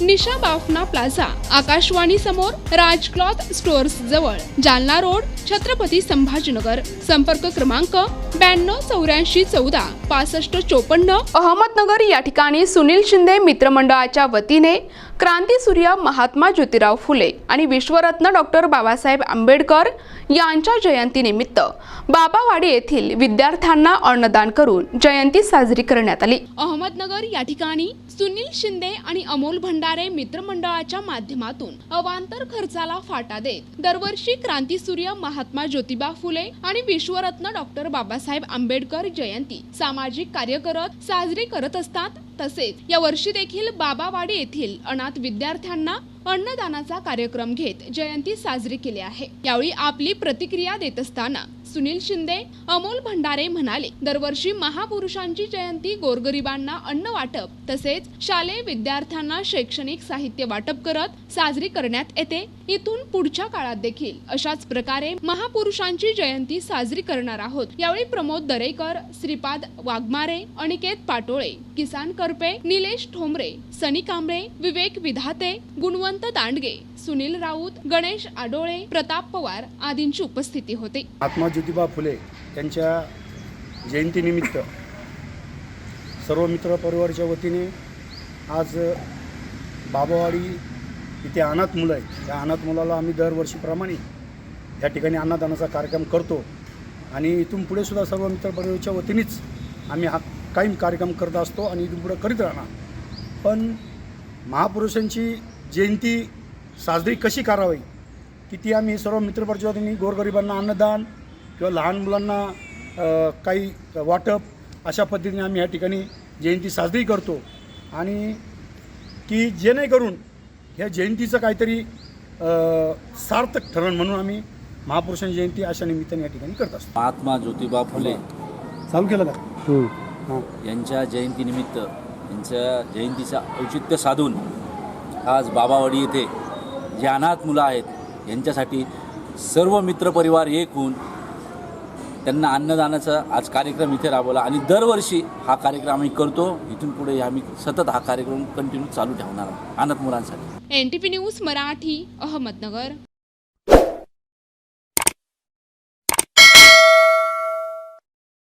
निशा Bafna plaza Akashvani समोर Raj cloth stores जवळ Jalna road Chhatrapati Sambhajinagar. संपर्क क्रमांक ब्याण्णव चौऱ्याऐंशी चौदा पासष्ट चोपन्न. अहमदनगर या ठिकाणी सुनील शिंदे मित्रमंडळाच्या वतीने क्रांतीसूर्य महात्मा ज्योतिराव फुले आणि विश्वरत्न डॉक्टर बाबासाहेब आंबेडकर यांच्या जयंतीनिमित्त बाबावाडी येथील विद्यार्थ्यांना अन्नदान करून जयंती साजरी करण्यात आली. अहमदनगर या ठिकाणी सुनील शिंदे आणि अमोल भंडारे मित्रमंडळाच्या माध्यमातून अवांतर खर्चाला फाटा देत दरवर्षी क्रांतीसूर्य महात्मा ज्योतिबा फुले आणि विश्वरत्न डॉक्टर बाबासाहेब आंबेडकर जयंती सामाजिक कार्य करत साजरी करत असतात. तसेच या वर्षी देखील बाबावाडी येथील अनाथ विद्यार्थ्यांना अन्नदानाचा कार्यक्रम घेत जयंती साजरी केली आहे. यावेळी आपली प्रतिक्रिया देत असताना सुनील शिंदे अमोल भंडारे म्हणाले दरवर्षी महापुरुषांची जयंती गोरगरिबांना अन्न वाटप तसेच शालेय विद्यार्थ्यांना शैक्षणिक साहित्य वाटप करत साजरी करण्यात येते. इथून पुढच्या काळात देखील अशाच प्रकारे महापुरुषांची जयंती साजरी करणार आहोत. यावेळी प्रमोद दरेकर श्रीपाद वाघमारे अनिकेत पाटोळे किसान करपे निलेश ठोंबरे सनी कांबळे विवेक विधाते गुणवंत दांडगे सुनील राऊत गणेश आडोळे प्रताप पवार आदींची उपस्थिती होती. महात्मा ज्योतिबा फुले यांच्या जयंतीनिमित्त सर्व मित्र परिवाराच्या वतीने आज बाबावाडी इथे अनाथ मुलं आहेत. त्या अनाथ मुलाला आम्ही दरवर्षीप्रमाणे या ठिकाणी अन्नदानाचा कार्यक्रम करतो आणि इथून पुढे सुद्धा सर्व मित्र परिवाराच्या वतीनेच आम्ही हा कायम कार्यक्रम करत असतो आणि इथून पुढे करीत राहणार. पण महापुरुषांची जयंती साजरी कशी करावी? की ती आम्ही सर्व मित्रपरिवाराच्या वतीने गोरगरिबांना अन्नदान किंवा लहान मुलांना काही वाटप अशा पद्धतीने आम्ही या ठिकाणी जयंती साजरी करतो. आणि की जेणेकरून ह्या जयंतीचं काहीतरी सार्थक ठरण म्हणून आम्ही महापुरुषांची जयंती अशा निमित्ताने या ठिकाणी करत असतो. महात्मा ज्योतिबा फुले चालू केलं का? हां. यांच्या जयंतीनिमित्त यांच्या जयंतीचं औचित्य साधून आज बाबावाडी येथे जे अनाथ मुलं आहेत यांच्यासाठी सर्व मित्रपरिवार एक होऊन त्यांना अन्नदानाचा आज कार्यक्रम इथे राबवला आणि दरवर्षी हा कार्यक्रम आम्ही करतो. इथून पुढे आम्ही सतत हा कार्यक्रम कंटिन्यू चालू ठेवणार आहोत अनाथ मुलांसाठी. N T P news Marathi Ahmednagar.